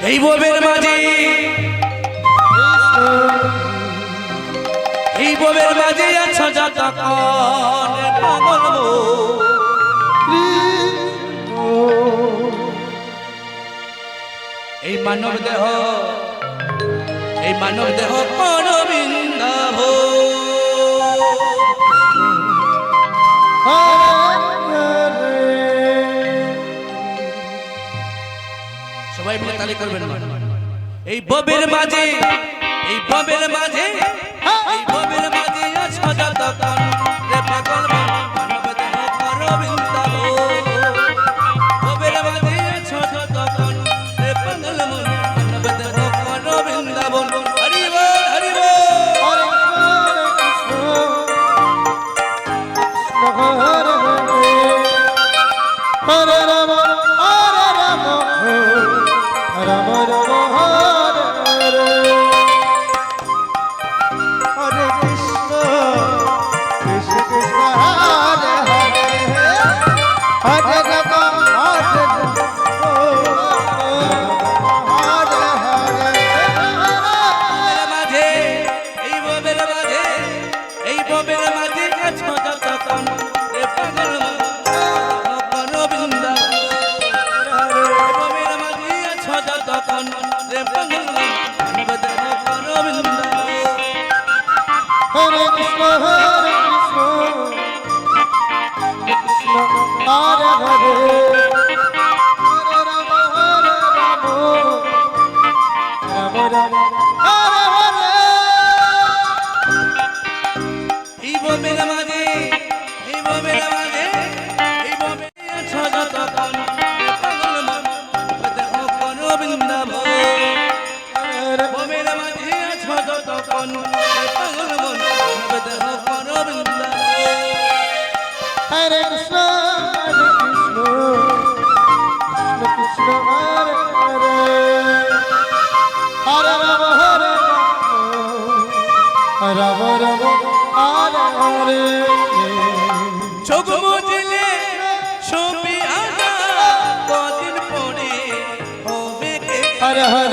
এই ববের মাঝে। এই ববের মাঝে আছো যা এই মানব দেহ এই মানব দেহ করবি মনে করবেন না এই ববের মাঝে এই ববের মাঝে এই ববের মাঝে সজাত রে পাগল মানব দেহ করবিন Para, para. রে हर हर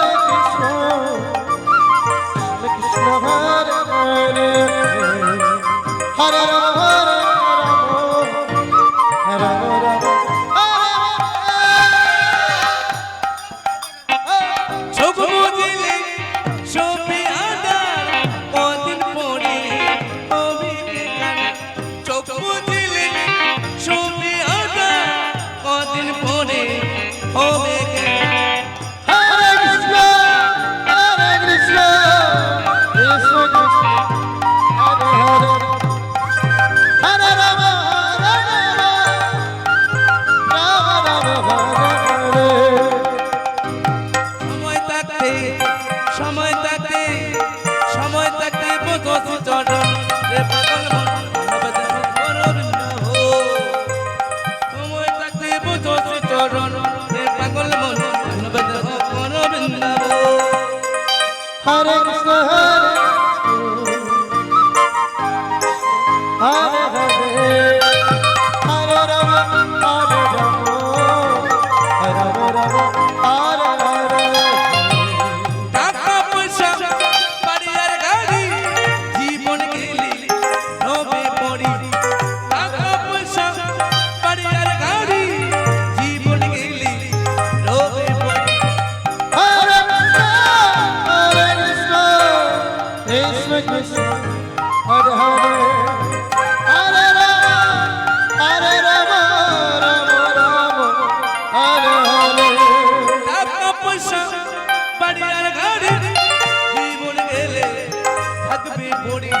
তাকে সময় তাকে সময় তাকে বোঝো চরণ রে পাগল মন Hare Krishna Hare Krishna Hare লাগবে পড়ে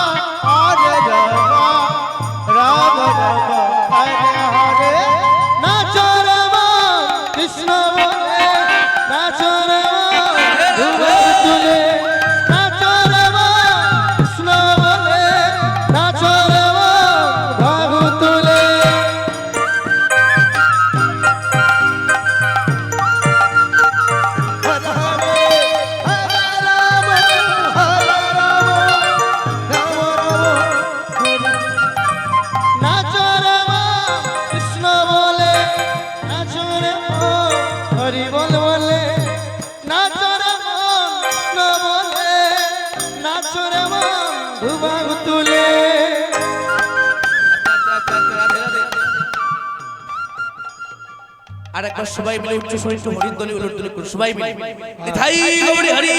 আরেকবার সবাই মিলে উচ্চ সহিষ্ণু হরিদ্দলি উলুদ্দলি সবাই মিলে নিধাই গৌরী হরি।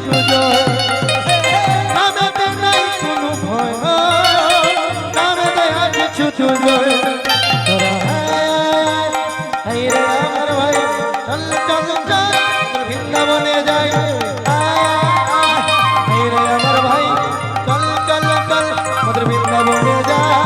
সুজয় নামেতে নাই আমার ভাই চল চল চল মধুর বৃন্দাবনে যাই